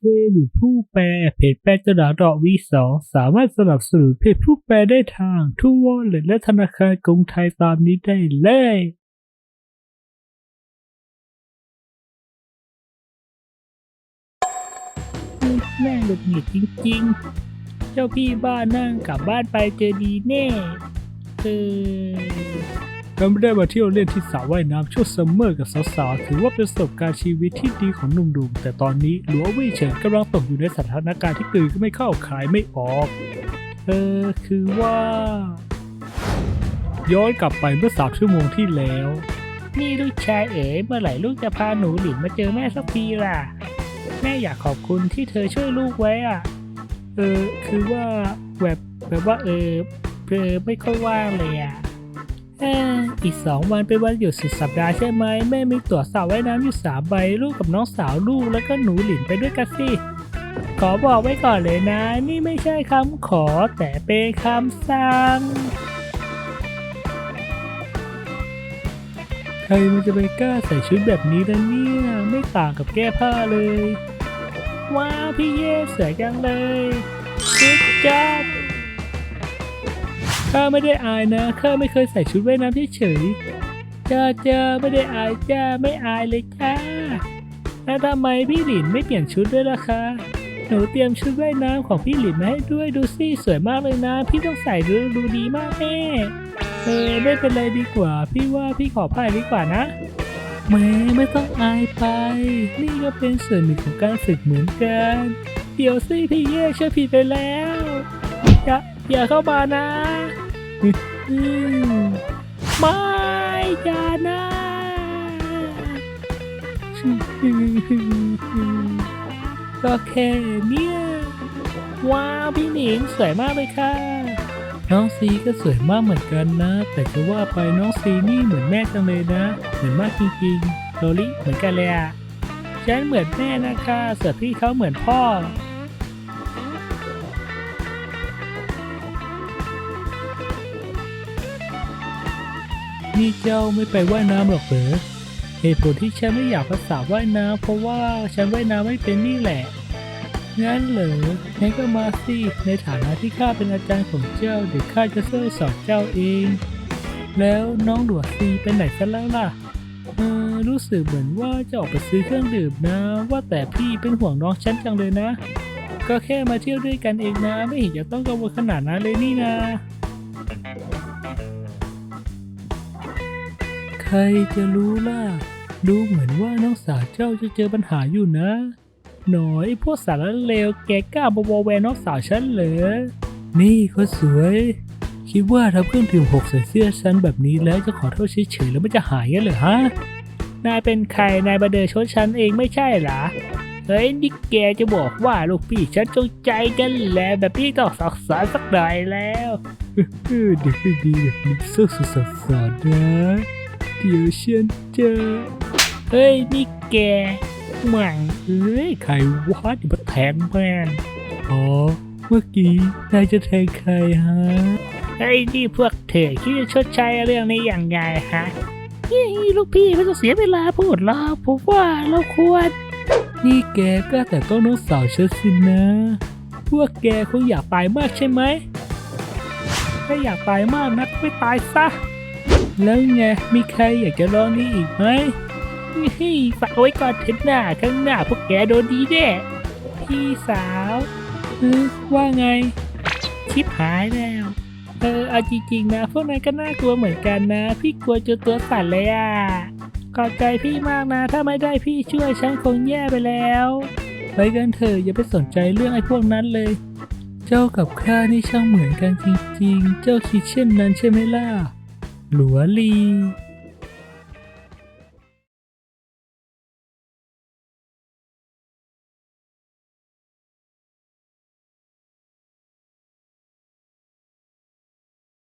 เฟรหรือผู้แปลเพจแปลจดาดอกวีสองสามารถสนับสนุนเพจผู้แปลได้ทางทูวอลเล็ตและธนาคารกรุงไทยตามนี้ได้เลยแม่งหลุดหงิดจริงๆ เจ้าพี่บ้านนั่งกลับบ้านไปเจอดีแน่เอ อเรไม่ได้มาเที่ยวเล่นที่สระว่ายน้ำช่วงซัมเมอร์กับสาวๆถือว่าเป็นประสบการณ์ชีวิตที่ดีของหนุ่มๆแต่ตอนนี้หลัววี่เฉินกำลังตกอยู่ในสถานการณ์ที่กลืนก็ไม่เข้าขายไม่ออกเออคือว่า ย้อนกลับไปเมื่อสามชั่วโมงที่แล้ว นี่ลูกชายเอ๋เมื่อไหร่ลูกจะพาหนูหลินมาเจอแม่สักทีล่ะ แม่อยากขอบคุณที่เธอช่วยลูกไว้อะเออคือว่าแบบแบบว่าเออเออไม่ค่อยว่างเลยอะ อออีกสองวันเป็นวันหยุดสุดสัปดาห์ใช่ไหมแม่มีตั๋วสาวว่ายน้ำอยู่สามใบลูกกับน้องสาวลูกแล้วก็หนูหลินไปด้วยกันสิขอบอกไว้ก่อนเลยนะ นี่ไม่ใช่คำขอแต่เป็นคำสั่งใครมันจะไปกล้าใส่ชุดแบบนี้ล่ะเนี่ยไม่ต่างกับแก้ผ้าเลยว้าวพี่เย่สวยจังเลยชุดจับ ข้าไม่ได้อายนะ ข้าไม่เคยใส่ชุดว่ายน้ำเฉยๆจ้าจ้าไม่ได้อายจ้าไม่อายเลยจ้าแล้วทำไมพี่หลินไม่เปลี่ยนชุดด้วยล่ะคะ หนูเตรียมชุดว่ายน้ำของพี่หลินมาให้ด้วยดูสิสวยมากเลยนะ พี่ต้องใส่ดูดูดีมากแน่เออไม่เป็นไรดีกว่า พี่ว่าพี่ขอพายดีกว่านะแม่ไม่ต้องอายไป นี่ก็เป็นส่วนหนึ่งของการฝึกเหมือนกัน เดี๋ยวสิพี่เย่เชื่อผิดไปแล้วอย่า อย่าเข้ามานะมไม่อย่านะก็แค่เนี่ยว้าวพี่หนิงสวยมากเลยค่ะ น้องซีก็สวยมากเหมือนกันนะ แต่จะว่าไปน้องซีนี่เหมือนแม่จังเลยนะ เหมือนมากจริงๆโรลี่เหมือนกันเลยอะฉันเหมือนแม่นะคะส่วนพี่เขาเหมือนพ่อ นี่เจ้าไม่ไปว่ายน้ำหรอกเหรอเหตุผลที่ฉันไม่อยากภาษาว่ายน้ำเพราะว่าฉันว่ายน้ำไม่เป็นนี่แหละ งั้นเหรองั้นก็มาสิ ในฐานะที่ข้าเป็นอาจารย์ของเจ้าเดี๋ยวข้าจะช่วยสอนเจ้าเอง แล้วน้องหลวงซีไปไหนกันแล้วล่ะ เออรู้สึกเหมือนว่าจะออกไปซื้อเครื่องดื่มนะ ว่าแต่พี่เป็นห่วงน้องฉันจังเลยนะ ก็แค่มาเที่ยวด้วยกันเองนะ ไม่เห็นจะต้องกังวลขนาดนั้นเลยนี่นะ ใครจะรู้ล่ะ ดูเหมือนว่าน้องสาวเจ้าจะเจอปัญหาอยู่นะ หน่อยพวกสารเลวแกกล้าบวอแวร์น้องสาวฉันเหรอ นี่ก็สวย คิดว่าทำเครื่องดื่มหกใส่เสื้อฉันแบบนี้แล้วจะขอโทษเฉยๆแล้วมันจะหายกันเหรอฮะ นายเป็นใคร นายมาเดินชนฉันเองไม่ใช่เหรอเฮ้ยนี่แกจะบอกว่าลูกพี่ฉันจงใจกันแหละแบบพี่ต้องสอกสอนสักหน่อยแล้วเด็กไม่ดีแบบนี้สู้สุดสอกสอนนะ เดี๋ยวฉันจะเฮ้ยนี่แกหมังเอ้ยใครวะที่มาแทงแม่งอ๋อเมื่อกี้นายจะแทงใครฮะเฮ้นี่พวกเธอคิดจะชดใช้เรื่องนี้อย่างไงฮะนี่ลูกพี่ไม่ต้องเสียเวลาพูดหรอกผมว่าเราควร นี่แกก็แต่ต้องน้องสาวฉันสินะ พวกแกคงอยากตายมากใช่ไหมถ้าอยากตายมากนักไม่ตายซะ แล้วไงมีใครอยากจะลองนี่อีกไหมฝากเอาไว้ก่อนเถอะหน้าข้างหน้าพวกแกโดนดีแน่พี่สาวว่าไงชิปหายแล้วเออเอาจริงๆนะ พวกนั้นก็น่ากลัวเหมือนกันนะ พี่กลัวจนตัวสั่นเลยอะขอบใจพี่มากนะ ถ้าไม่ได้พี่ช่วยฉันคงแย่ไปแล้ว ไปกันเถอะอย่าไปสนใจเรื่องไอ้พวกนั้นเลย เจ้ากับข้านี่ช่างเหมือนกันจริงๆ เจ้าคิดเช่นนั้นใช่ไหมล่ะ หลัวลี